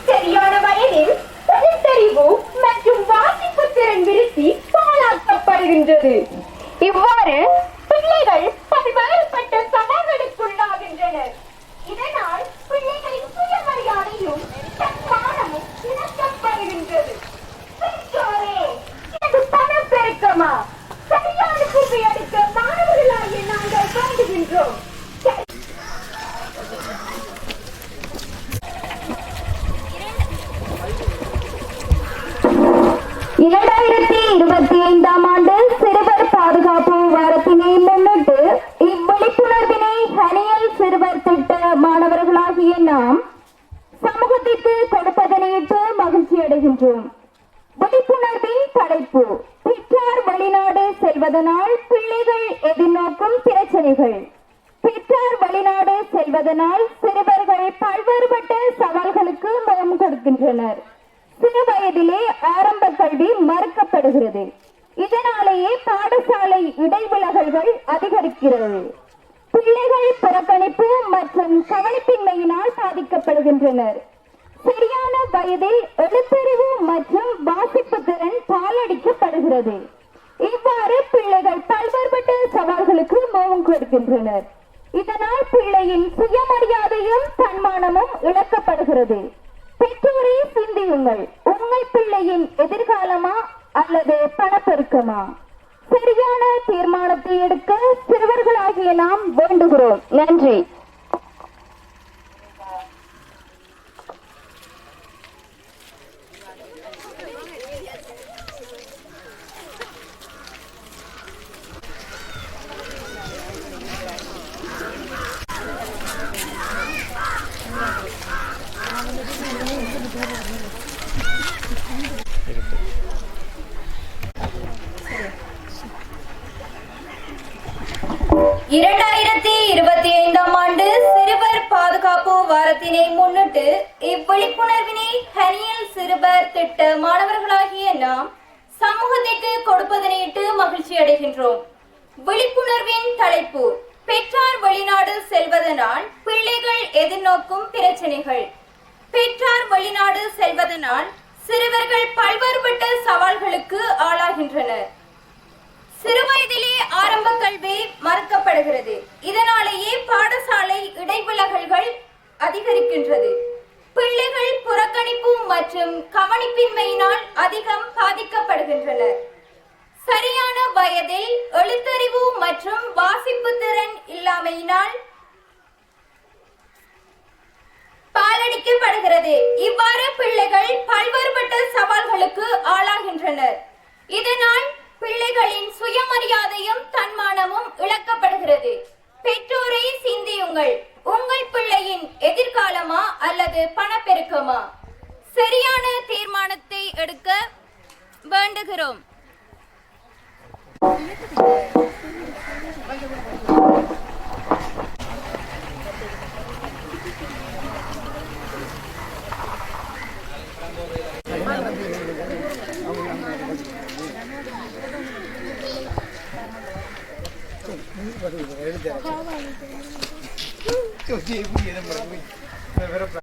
சரியான வயதில் பகுத்தறிவு மற்றும் வாசிப்பு திறன் விருத்தி பாராட்டப்படுகின்றது இவ்வாறு பிள்ளைகள் பல்வேறுபட்ட சவால்களுக்குள்ளாகின்றனர் இதனால் பிள்ளைகளின் சுயமரியாதையும் தன்மானமும் இழக்கப்படுகின்றது பெற்றோரே இது பணப்பெருக்கமா சரியான கல்வி அளிக்க மாணவர்களாகிய நாங்கள் வேண்டுகின்றோம் இரண்டாயிரத்தி இருபத்தி ஐந்தாம் ஆண்டு சிறுவர் பாதுகாப்பு வாரத்தினை முன்னிட்டு இவ்விழிப்புணர்வினை ஹனியல் சிறுவர் திட்ட மாணவர்களாகிய நாம் சமூகத்திற்கு கொடுப்பதனையிட்டு மகிழ்ச்சி அடைகின்றோம். விழிப்புணர்வின் படைப்பு பெற்றார் வெளிநாடு செல்வதனால் பிள்ளைகள் எதிர்நோக்கும் பிரச்சனைகள். பெற்றார் வெளிநாடு செல்வதனால் சிறுவர்கள் பல்வேறுபட்ட சவால்களுக்கு முகம் கொடுக்கின்றனர். சிறு வயதிலே ஆரம்ப கல்வி மறுக்கப்படுகிறது. இதனாலேயே பாடசாலை இடைவிலகல்கள் அதிகரிக்கிறது. பிள்ளைகள் புறக்கணிப்பு மற்றும் கவனிப்பின்மையினால் பாதிக்கப்படுகின்றனர். சரியான வயதில் எழுத்தறிவு மற்றும் வாசிப்பு திறன் பாலடிக்கப்படுகிறது இவ்வாறு பிள்ளைகள் பல்வேறுபட்ட சவால்களுக்கு முகம் கொடுக்கின்றனர். இதனால் பிள்ளையின் சுயமரியாதையும் தன்மானமும் இழக்கப்படுகிறது. பெற்றோரே சிந்தியுங்கள். உங்கள் பிள்ளையின் எதிர்காலமா அல்லது பணப்பெருக்கமா? சரியான தீர்மானத்தை எடுக்க சிறுவ நாம் வேண்டுகிறோம். நன்றி. இரண்டாயிரத்தி இருபத்தி ஐந்தாம் ஆண்டு சிறுவர் பாதுகாப்பு வாரத்தினை முன்னிட்டு இவ்விழிப்புணர்வினை ஹனியல் சிறுவர் திட்ட மாணவர்களாகிய நாம் சமூகத்திற்கு கொடுப்பதனையிட்டு மகிழ்ச்சி அடைகின்றோம். விழிப்புணர்வின் தலைப்பு பெற்றார் வெளிநாடு செல்வதனால் பிள்ளைகள் எதிர்நோக்கும் பிரச்சனைகள். பெற்றார் வெளிநாடு செல்வதனால் சிறுவர்கள் பல்வேறுபட்ட சவால்களுக்கு ஆளாகின்றனர். சிறுவயதிலே ஆரம்ப கல்வி மறுக்கப்படுகிறது இதனாலேயே பாடசாலை இடைவிலகல்கள் அதிகரிக்கின்றது பிள்ளைகள் புறக்கணிப்பு மற்றும் கவனிப்பின்மையினால் அதிகம் பாதிக்கப்படுகின்றனர் சரியான வயதில் எழுத்தறிவு மற்றும் வாசிப்பு திறன் இல்லாமையினால் பாலடிக்கப்படுகிறது. இவ்வாறு பிள்ளைகள் பல்வேறுபட்ட சவால்களுக்கு ஆளாகின்றனர். இதனால் பிள்ளைகளின் சுயமரியாதையும் தன்மானமும் இழக்கப்படுகிறது. பெற்றோரை சிந்தியுங்கள். ஏற்றமா அல்லது பணப்பெருக்கமா? சரியான தீர்மானத்தை எடுக்க வேண்டுகிறோம். எழுத primero